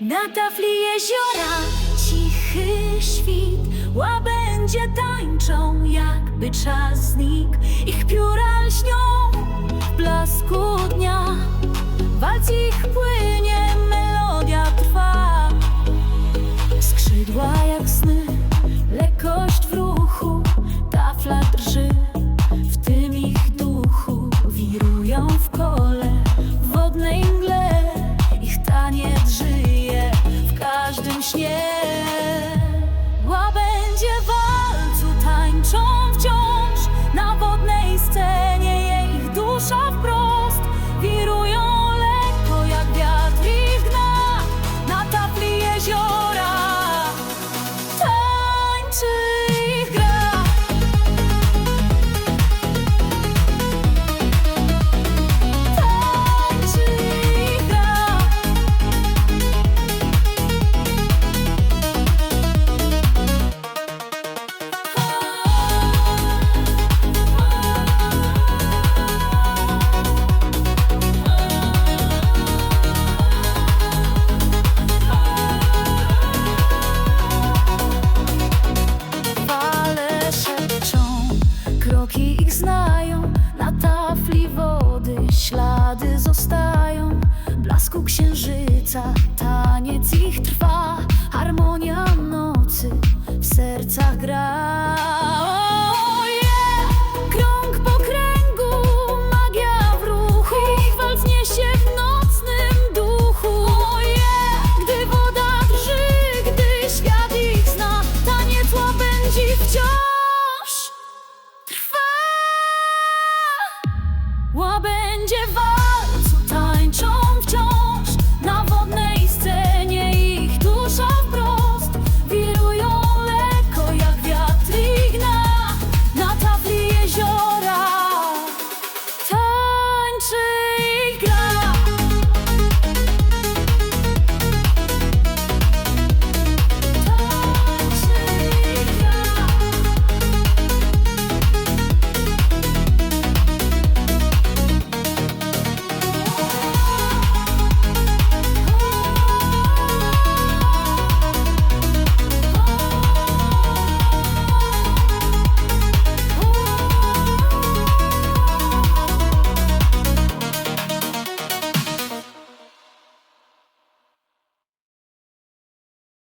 Na tafli jeziora cichy świt. Łabędzie tańczą jakby czas znikł. Ich pióra księżyca Taniec ich trwa Harmonia nocy w sercach gra oh! Krąg po kręgu Magia w ruchu Ich walc niesie w nocnym duchu oh! Gdy woda drży Gdy świat ich zna Taniec łabędzi wciąż Trwa Łabędzie walczy